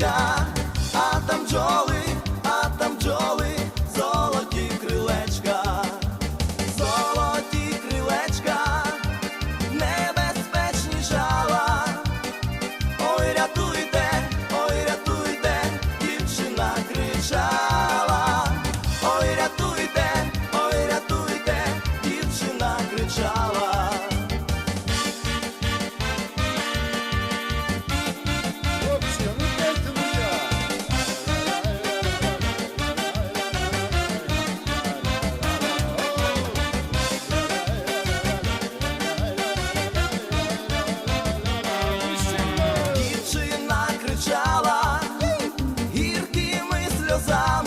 мечта. olhos a